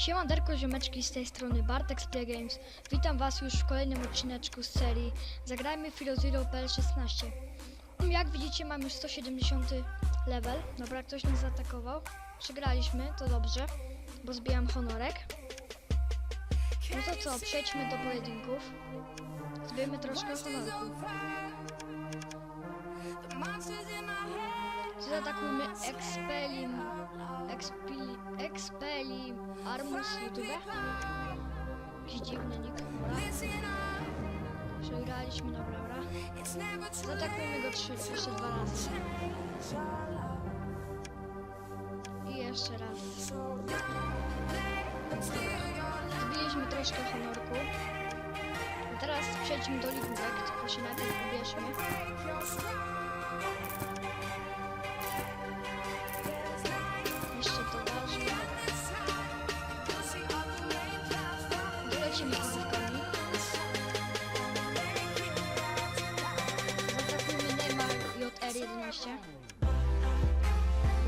Siemanderko ziomeczki z tej strony Bartek z Play Games. Witam was już w kolejnym odcineczku z serii Zagrajmy Filo Zero PL16. Jak widzicie mam już 170 level. Dobra, ktoś nas zaatakował. Przegraliśmy, to dobrze, bo zbijam honorek. No to co, przejdźmy do pojedynków. Zbijemy troszkę honorku. Zaatakujmy Expelim... Expili... Expelim... Armus YouTube. Jakiś dziwny nick, dobra. Przegraliśmy, dobra, dobra. Zaatakujmy go trzy, jeszcze dwa razy. I jeszcze raz. Zbiliśmy troszkę honorku. Teraz przejdźmy do ligówek, tylko się najpierw ubierzmy. No R11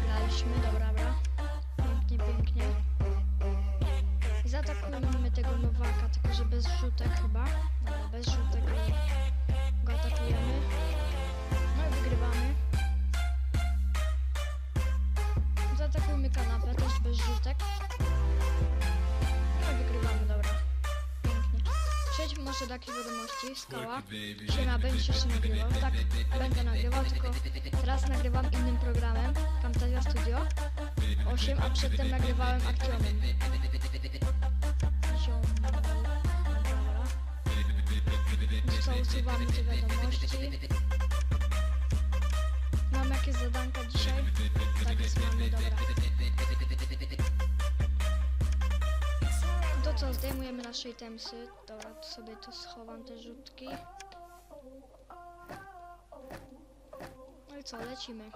Graliśmy, dobra, dobra. Pięknie, pięknie. Zaatakujmy tego Nowaka, tylko że bez rzutek chyba. Dobra, bez rzutek. nie Przejdźmy może jakiejś wiadomości. Skała. Siema, będziesz jeszcze nagrywał? Tak, będę nagrywał, tylko teraz nagrywam innym programem. Camtasia Studio 8, a przedtem nagrywałem Actionem. No co, usuwamy te wiadomości. Mam jakieś zadanka dzisiaj? Tak, jest mamy, dobra. Co, zdejmujemy nasze itemsy. Dobra, to sobie to schowam te rzutki. No i co, lecimy.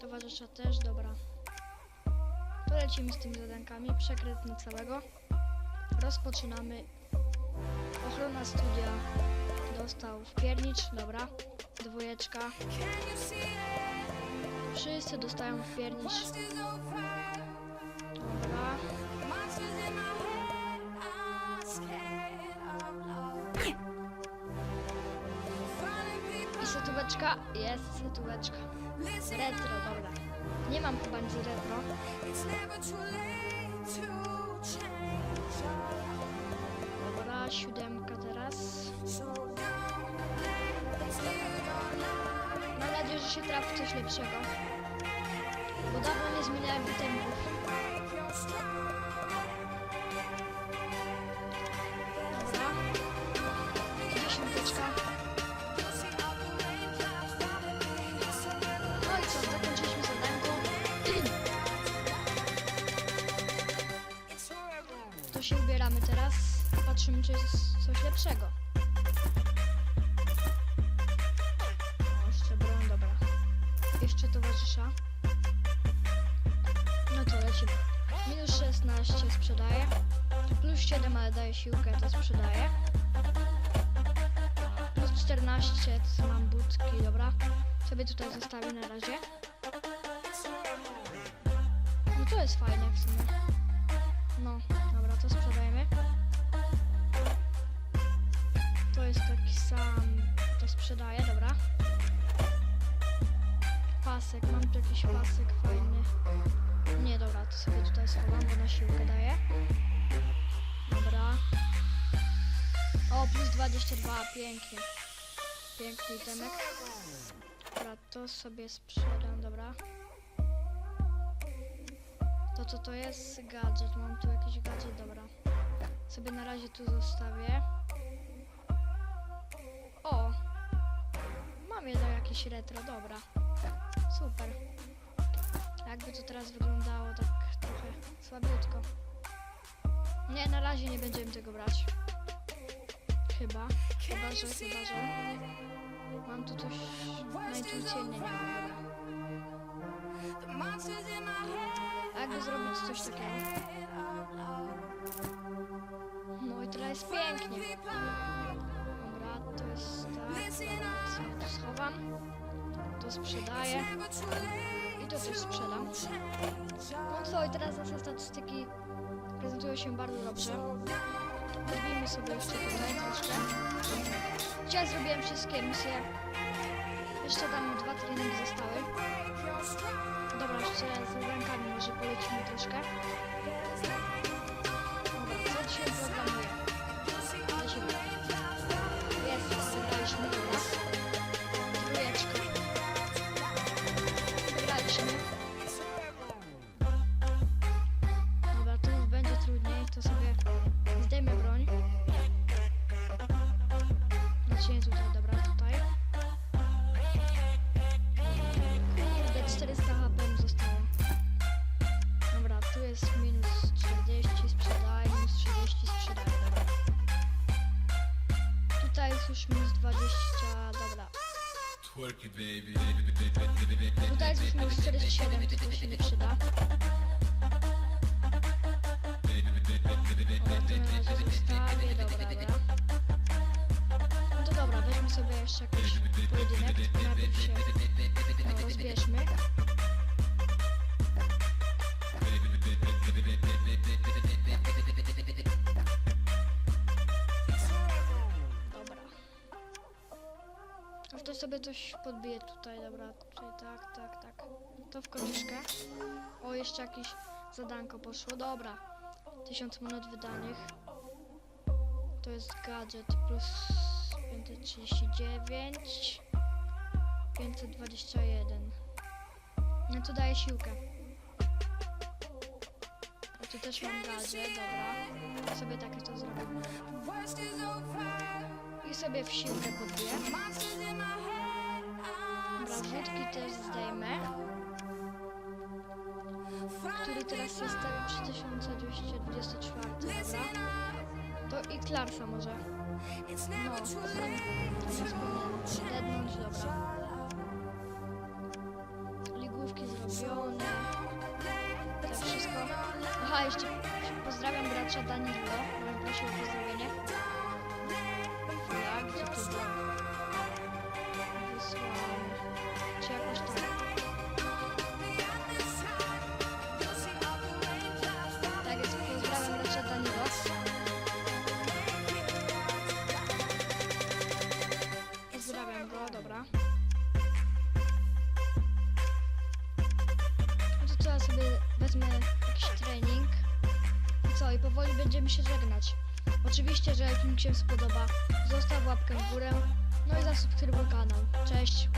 Towarzysza też, dobra. To lecimy z tymi zadankami. Przekręt na całego. Rozpoczynamy. Ochrona studia dostał wpiernicz, dobra. Dwójeczka. Wszyscy dostają wpiernicz. Dobra. I setóweczka. Jest setóweczka. Retro, dobra. Nie mam chyba nic retro. Dobra, siódemka teraz. Mam nadzieję, że się trafi coś lepszego. Bo dawno nie zmieniałem itemów. Dobra. Dziesiąteczka. No i co, zakończyliśmy zadanko. To się ubieramy teraz. Patrzymy, czy jest coś lepszego. Jeszcze towarzysza. No to lecimy. Minus 16 sprzedaję. Plus 7, ale daje siłkę, to sprzedaję. Plus 14 to mam budki, dobra. Sobie tutaj zostawię na razie. No to jest fajne w sumie. No, dobra, to sprzedajemy. To jest taki sam, to sprzedaję, dobra. Pasek, mam tu jakiś pasek fajny. Nie, dobra, to sobie tutaj schowam, bo na siłkę daje. Dobra. O, plus 22, pięknie. Piękny itemek. Dobra, to sobie sprzedam, dobra. To co to jest? Gadżet, mam tu jakiś gadżet, dobra. Sobie na razie tu zostawię. O! Mam jednak jakieś retro, dobra. Jakby to teraz wyglądało tak trochę słabiutko. Nie, na razie nie będziemy tego brać. Chyba. Chyba, że, chyba, że. Mam tu coś na intuicyjnie, nie wiem. A jakby zrobić coś takiego? No i teraz jest pięknie. Dobra, to jest tak. To schowam. To sprzedaję. I też sprzedam. No co, i teraz nasze statystyki prezentują się bardzo dobrze. Zrobimy sobie jeszcze tutaj troszkę. Dzisiaj zrobiłem wszystkie misje. Jeszcze tam dwa treningi zostały. Dobra, jeszcze z rękami może polecimy troszkę. Dobra, co dzisiaj programuję? Już minus 20, dobra. Tutaj jest już minus 47, to się nie przyda. Dobra, dobra. No to dobra, weźmy sobie jeszcze jakiś pojedynek. Sobie coś podbije tutaj, dobra. Tutaj tak, tak, tak. To w koniuszkę. O, jeszcze jakieś zadanko poszło. Dobra. 1000 minut wydanych. To jest gadżet plus 539. 521. No to daje siłkę. A tu też mam gadżet, dobra. Sobie takie to zrobimy. I sobie w siłkę podbiję. Wrzutki też zdejmę. Który teraz jest ten 3224, dobra. To i Clarsa może. No, to Deadnąć, dobra. Ligówki zrobione. To wszystko. Aha, jeszcze pozdrawiam gracza Danilo. Prosił o pozdrowienie. Chwila, gdzie to było? Wezmę jakiś trening. I co, i powoli będziemy się żegnać. Oczywiście, że jak mi się spodoba, zostaw łapkę w górę. No i zasubskrybuj kanał. Cześć!